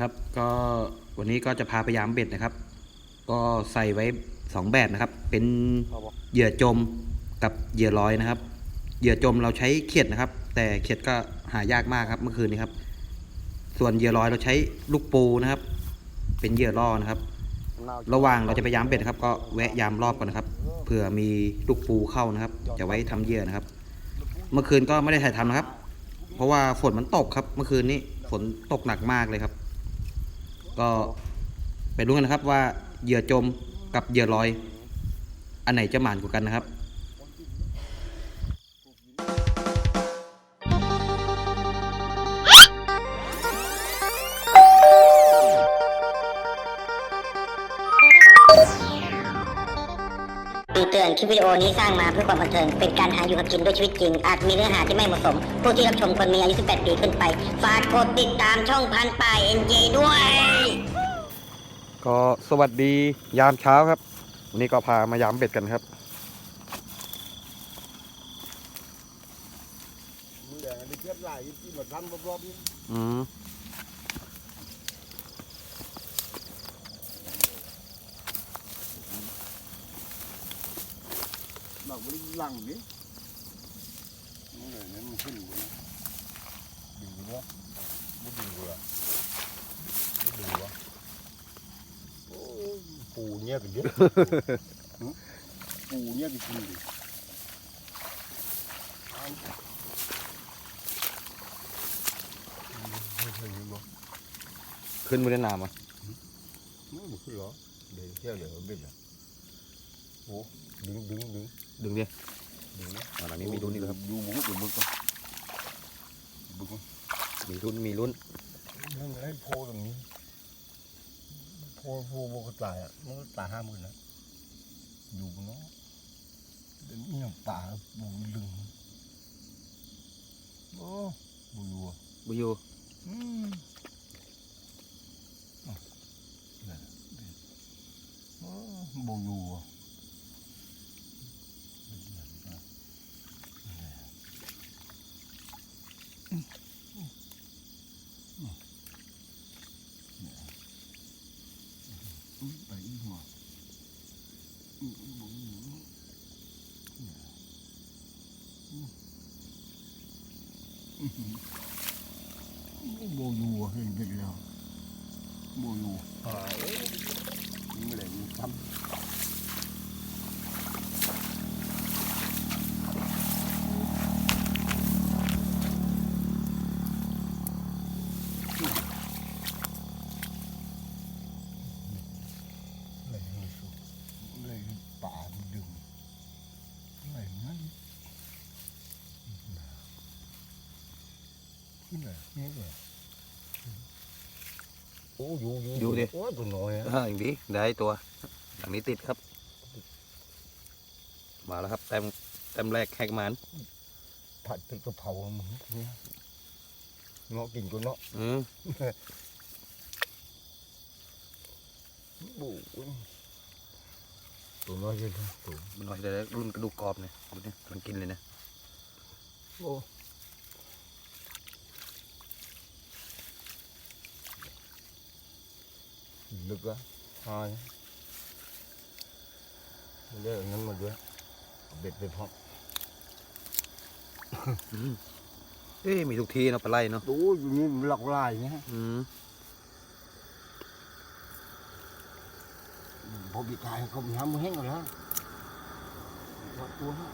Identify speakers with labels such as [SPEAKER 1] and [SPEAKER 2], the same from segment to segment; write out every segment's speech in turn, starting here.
[SPEAKER 1] ครับก็วันนี้ก็จะพาพยายามเบ็ดนะครับ ก็ใส่ไว้สองแบบนะครับ เป็นเหยื่อจมกับเหยื่อลอยนะครับ เหยื่อจมเราใช้เขียดนะครับ แต่เขียดก็หายากมากครับเมื่อคืนนี้ครับ ส่วนเหยื่อลอยเราใช้ลูกปูนะครับ เป็นเหยื่อล่อนะครับ ระหว่างเราจะพยายามเบ็ดนะครับ ก็แวะยามรอบก่อนนะครับเผื่อมีลูกปูเข้านะครับ จะไว้ทำเหยื่อนะครับ เมื่อคืนก็ไม่ได้ถ่ายทำนะครับ เพราะว่าฝนมันตกครับ เมื่อคืนนี้ฝนตกหนักมากเลยครับ ก็ไปรู้กันนะครับว่าเหยื่อจมกับเหยื่อลอย อันไหนจะหมานกว่ากันนะครับ
[SPEAKER 2] ตือนคลิปวิดีโอนี้สร้างมาเพื่อความบันเทิง เป็นการหาอยู่กับกินด้วยชีวิตจริง อาจมีเนื้อหาที่ไม่เหมาะสม ผู้ที่รับชมควรมีอายุ 18 ปีขึ้นไป ฝากกดติดตามช่องพันป่ายเอ็นเจด้วย
[SPEAKER 1] ก็สวัสดียามเช้าครับ วันนี้ก็พามายามเบ็ดกันครับ
[SPEAKER 3] มื อแดงอันนี้เทียบหลายที่มาทำรอบๆนี่
[SPEAKER 1] อืม
[SPEAKER 3] ดอกมันหลังนี่มือแดงนั้นมันขึ้นอยู่นะดึงวะมันดึงวะมันดึงวะโอ้ยปูเนี้ยกันเยอะหึปูเนี้ยกันจริงดิเอาไม่ใช่ยังบ่
[SPEAKER 1] ขึ้นบนน้ำอะ
[SPEAKER 3] ไม่หมดขึ้นเหรอเดี๋ยวเที่ยวเดี๋ยวเบ็ดอะโอ้ดึงดึงดึง
[SPEAKER 1] ดึงดิ
[SPEAKER 3] ดึงนะ
[SPEAKER 1] อ่าหลังนี้มีลุ้นอีกแล้วครับ
[SPEAKER 3] ดูบุกดูบุกก่อนบุกก่อน
[SPEAKER 1] มีลุ้นมีลุ้น
[SPEAKER 3] นั่นไอ้โพตรงนี้โพโพโพก็ตายอะมันก็ตายห้าหมื่นแล้วอยู่บนเนาะเดี๋ยวนี้ยังป่าบูลึงโอ้บูอยู่อะ
[SPEAKER 1] บุยู
[SPEAKER 3] อืมอะนั่นน่ะโอ้บูอยู่อะ ไปอีกหัวอืม บุ๋มอืมอืมอืมโบอยูอะเห็นเด็กแล้วโบอยูหายไม่ได้มีทำเลยให้สุดเลยให้ป่ามันดึงเลยงั้น ขึ้นเลยนี่เลยโอ้อยู่อยู่
[SPEAKER 1] อยู่ดิ
[SPEAKER 3] โอ้ยตัวน้อยอะ
[SPEAKER 1] อ่าอย่างนี้ได้ตัวหลังนี้ติดครับ มาแล้วครับแต้มแต้มแรกแฮกมัน
[SPEAKER 3] ผัดเป็นกะเพราหมูเนี่ยเงาะกินก็เนาะ
[SPEAKER 1] อืม
[SPEAKER 3] บูตัวน้อยเลยนะตัว
[SPEAKER 1] มันหน่อยแต่รุ่นกระดูกกรอบเนี่ยดูเนี่ยมันกินเลยนะ
[SPEAKER 3] โอ้ ลึกอะหายเรื่องนั้นมาด้วยเอาเบ็ดไปพร้อม
[SPEAKER 1] เอ้ยมีทุกทีเนาะปลาไหลเนาะ
[SPEAKER 3] ดูอยู่นี่มันหลากหลายเนี่ย
[SPEAKER 1] อืม
[SPEAKER 3] พอบีตายเขามีน้ำมือแห้งกันแล้ววัดตัวฮะ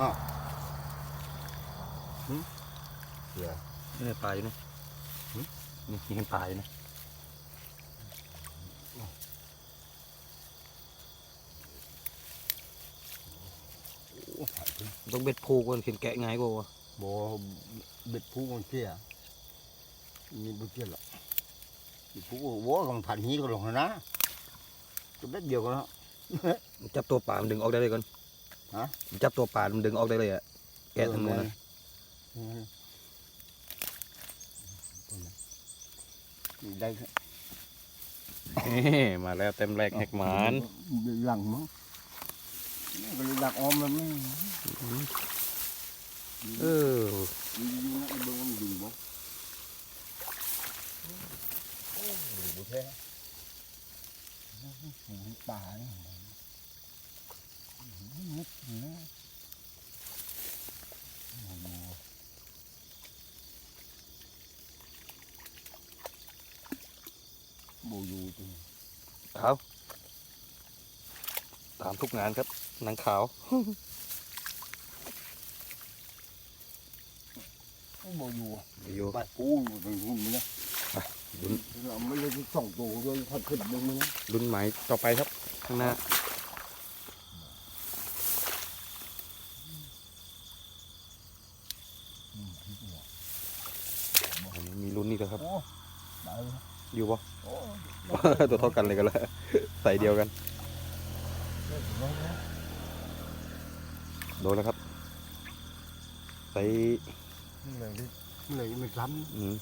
[SPEAKER 3] อ้าวหึ เสีย
[SPEAKER 1] นี่ปลาอยู่นะนี่มีเห็นปลาอยู่นะ
[SPEAKER 3] โอ้ถ่ายขึ้น
[SPEAKER 1] ต้องเบ็ดผูกกันเห็นแกะง่ายกว่าวะ
[SPEAKER 3] บ่เบ็ดผู้มันเสียมีบุเสียหรอกเบ็ดผู้วัวกำพันนี้ก็ลงแล้วนะจะเบ็ดเดียวกันแล้ว
[SPEAKER 1] มันจับตัวปลามันดึงออกได้เลยก่อน
[SPEAKER 3] ฮะ
[SPEAKER 1] มันจับตัวปลามันดึงออกได้เลยอะแกะทางนู้นนะ
[SPEAKER 3] เออ ได้
[SPEAKER 1] มาแล้วเต็มแรกแฮกหมาน
[SPEAKER 3] หลังมั้งก็เลยดักออมแล้วมั้ง
[SPEAKER 1] เออ
[SPEAKER 3] ดูนะไอ้เบิ้งมันดึงบ่ดึงบ่แท้หูป่าเนี่ยมุดนะโอ้โห บอยู่ตรง
[SPEAKER 1] ขาวตามทุกงานครับหนังขาว
[SPEAKER 3] โบอยู่อะ
[SPEAKER 1] อยู่
[SPEAKER 3] บัดปูอยู่ตรงนู้นนะ
[SPEAKER 1] ลุ้น
[SPEAKER 3] เราไม่ได้สองตัวเลยพัดขึ้นลงมานะ
[SPEAKER 1] รุ่นหมายต่อไปครับ ข้างหน้า อันนี้มีลุ้นอีกแล้วครับ
[SPEAKER 3] โอ้ได้เลย
[SPEAKER 1] อยู่ปะ
[SPEAKER 3] โอ้
[SPEAKER 1] ตัวเท่ากันเลยกันเลยใส่เดียวกัน
[SPEAKER 3] ได้ถึงแล้วนะ
[SPEAKER 1] โดนแล้วครับ ใส่
[SPEAKER 3] นี่เลยดินี่เลยไม่ซ้
[SPEAKER 1] อืม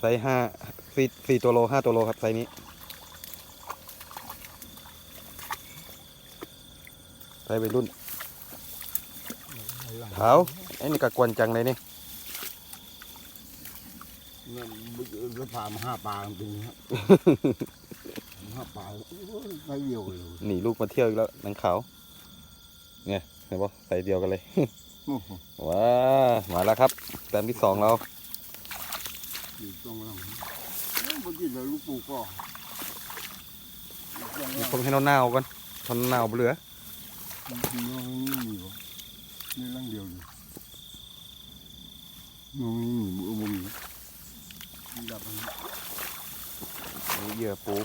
[SPEAKER 1] ใส่ห้าสี่สี่ตัวโลห้าตัวโลครับไซส์นี้ใส่ไปรุ่นำขาวไอ้นี่กะกวนจังเลยนี่
[SPEAKER 3] นั่นจะพามาห้าปลาจริงๆครับห้าปลาโอ้ยไม่เดียวเลย
[SPEAKER 1] หนีลูกมาเที่ยวอีกแล้วหนังขาวเนี่ยเห็นปะใส่เดียวกันเลย
[SPEAKER 3] โอ้โห
[SPEAKER 1] ว้ามาแล้วครับแต้มที่สองเรา
[SPEAKER 3] อยู่ตรงนั้นเอ้ยเมื่อกี้เลยลูกปูก็ตรงนั้น
[SPEAKER 1] ต้องให้นอนหนาวก่อนทนหนาวบ่เหลือ
[SPEAKER 3] มันคือว่ามันนี่มีบ่นี่ร่างเดียวเลยน้องนี่มีมือมุม นี้มันดับ
[SPEAKER 1] นี่เหยื่อปู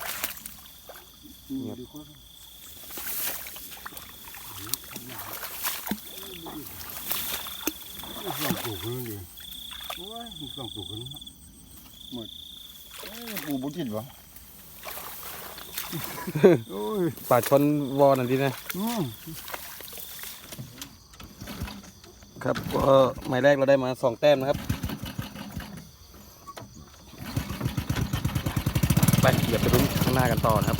[SPEAKER 3] นี่ดีกว่าสองตัวขึ้นเลยโอ้ยสองตัวขึ้นหมดปูบุจิตวะ
[SPEAKER 1] ป่าชนวอนันดีนะครับก็หมายแรกเราได้มาสองแต้มนะครับ ไปเดี๋ยวไปลุ้นข้างหน้ากันต่อนะครับ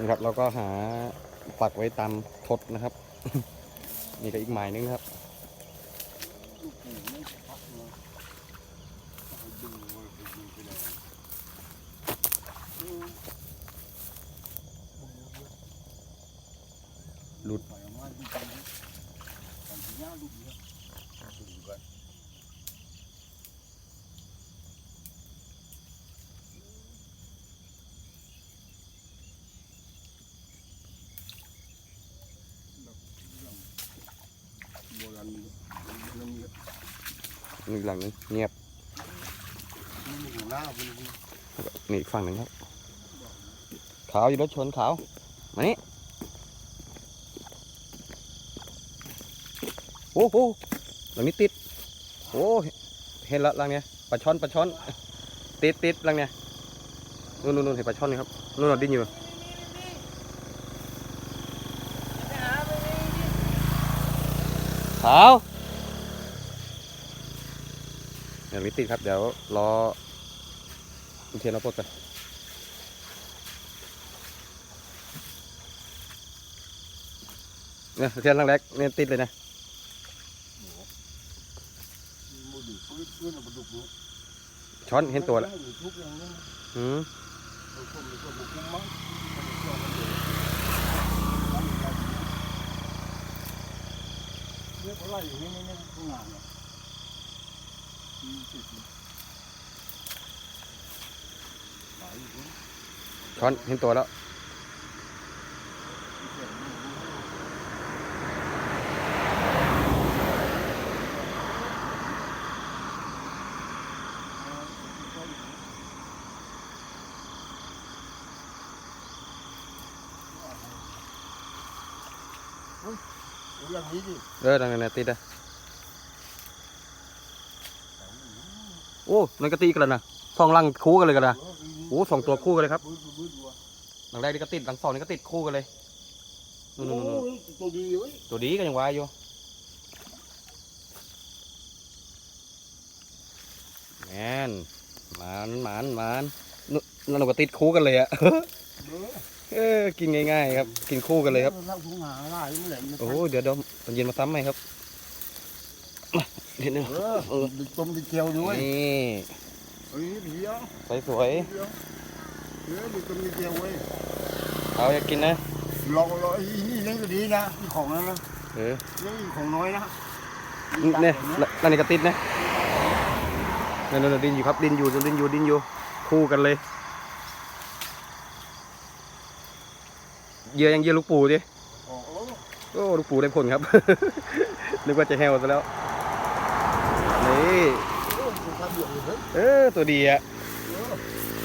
[SPEAKER 1] นะครับเราก็หาปักไว้ตามทดนะครับ นี่ก็อีกหมายนึงครับ
[SPEAKER 3] ลูกปูไม่พักเลยเอาดึงไว้ไปดึงไปไหนอืม
[SPEAKER 1] หลุด
[SPEAKER 3] นี่หน้าลูกเดียวดูกันโบราณมันมี
[SPEAKER 1] นี่อีกหลังนึงเงียบ
[SPEAKER 3] มันมีอยู่หน้ามันมี
[SPEAKER 1] นี่อีกฝั่งหนึ่งครับขาวอยู่รถชนขาว มานี่ อ้โหหลังนี้ติด โอ้เห็นละหลังเนี้ยปลาช่อนปลาช่อน ติดติดหลังเนี้ยนู่นนู่นนู่นเห็นปลาช่อนนี่ครับนู่นนอนดิ้นอยู่ขาวเดี๋ยวนี้ติดครับ เดี๋ยวรออุเทียนเราปลดกันเนี่ยอุเทียนลังแรกเนี่ยติดเลยนะ
[SPEAKER 3] มันดูพื้นพื้นมันดูปุ๊บ
[SPEAKER 1] ช้อนเห็นตัวแล้ว
[SPEAKER 3] อื
[SPEAKER 1] มช้อนเห็นตัวแล้ว
[SPEAKER 3] อย่างนี้ดิ
[SPEAKER 1] เออดังนั้นนะติดอะโอ้นั่นก็ตีกันแล้วนะสองลังคู่กันเลยกันนะโอ้สองตัวคู่กันเลยครับหลังแรกนี่ก็ติดหลังสองนี่ก็ติดคู่กันเลยนู่นนู่นนู่น
[SPEAKER 3] ตัวดีเว้ย
[SPEAKER 1] ตัวดีก็ยังวายอยู่แอนหมานหมานหมานนนั่นเราก็ติดคู่กันเลยอะ เออกินง่ายๆครับ กินคู่กันเลยครับ
[SPEAKER 3] เราทุ่งหาได้เมื่อไหร่มัน
[SPEAKER 1] โอ้โหเดี๋ยวเดี๋ยวตอนเย็นมาซ้ำไหมครับมาเดี๋ยวนึง
[SPEAKER 3] เออเออดิต้มดิเจียวด้วย
[SPEAKER 1] นี่
[SPEAKER 3] เฮ้ยเดี๋ยว
[SPEAKER 1] ใสสวย
[SPEAKER 3] เดี๋ยวเดี๋ยวดิต้มดิเจียวเว้ย
[SPEAKER 1] เอาอยากกินนะ
[SPEAKER 3] ลองลองอีนี่นี่ก็ดีนะอีของนั้นนะ
[SPEAKER 1] เออ
[SPEAKER 3] นี่ของน้อยนะ
[SPEAKER 1] เนี่ยนั่นนี่ก็ติดนะนั่นนั่นดินอยู่ครับดินอยู่ดินอยู่ดินอยู่คู่กันเลย เหยื่อยังเหยื่อลูกปูดิ
[SPEAKER 3] โอ้โห
[SPEAKER 1] โอ้ลูกปูได้ผลครับ นึกว่าจะแฮวซะแล้ว นี่
[SPEAKER 3] ทำเยอะเลย
[SPEAKER 1] เออตัวดีอะ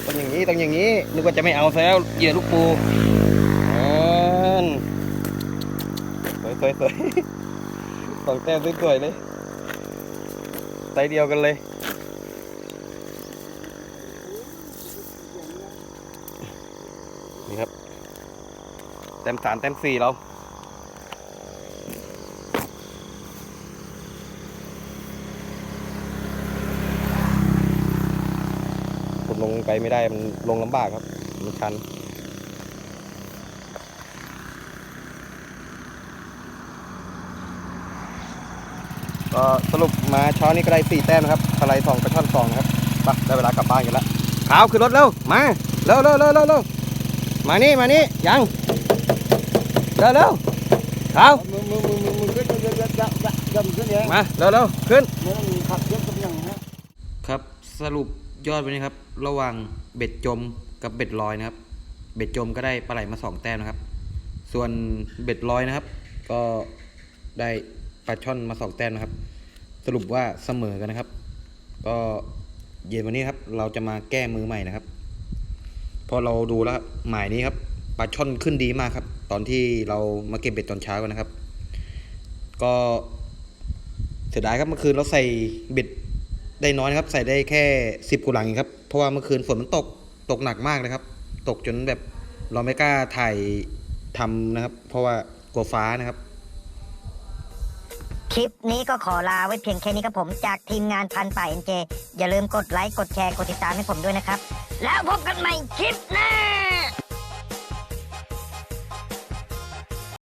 [SPEAKER 1] ต้องอย่างนี้ต้องอย่างนี้ นึกว่าจะไม่เอาซะแล้วเหยื่อลูกปูอ่านสวยสวยสวยสองแต้มสวยๆเลยไซส์เดียวกันเลยนี่ครับแต้มสามแต้มสี่เราขุดลงไปไม่ได้มันลงลำบากครับ มันชันก็สรุปมาเช้านี้ก็ได้สี่แต้มนะครับทลายสองกระช่อนสองนะครับไปได้เวลากลับบ้านกันแล้วขาวขึ้นรถเร็ว มา เร็วเร็วเร็วเร็วเร็วมานี่ มานี่ ยัง เร็วเร็วขา
[SPEAKER 3] มึงมึงมึงมึงมึงก็จะจะจะจะจะมึงก็เนี่ย
[SPEAKER 1] มาเร็วเร็วขึ้น
[SPEAKER 3] มึงขับเยอะกับอย่างนี้
[SPEAKER 1] ครับสรุปยอดวันนี้ครับ ระหว่างเบ็ดจมกับเบ็ดลอยนะครับ เบ็ดจมก็ได้ปลาไหลมาสองแต้มนะครับ ส่วนเบ็ดลอยนะครับ ก็ได้ปลาช่อนมาสองแต้มนะครับ สรุปว่าเสมอกันนะครับ ก็เย็นวันนี้ครับ เราจะมาแก้มือใหม่นะครับ พอเราดูแล้วหมายนี้ครับปลาช่อนขึ้นดีมากครับ ตอนที่เรามาเก็บเบ็ดตอนเช้ากันนะครับ ก็เสียดายครับเมื่อคืนเราใส่เบ็ดได้น้อยครับ ใส่ได้แค่สิบกุหลังเองครับ เพราะว่าเมื่อคืนฝนมันตกตกหนักมากเลยครับ ตกจนแบบเราไม่กล้าถ่ายทำนะครับ เพราะว่ากลัวฟ้านะครับ
[SPEAKER 2] คลิปนี้ก็ขอลาไว้เพียงแค่นี้ครับผมจากทีมงานพันป่าเอ็นเจอย่าลืมกดไลค์ กดแชร์ กดติดตามให้ผมด้วยนะครับ แล้วพบกันใหม่คลิปหน้า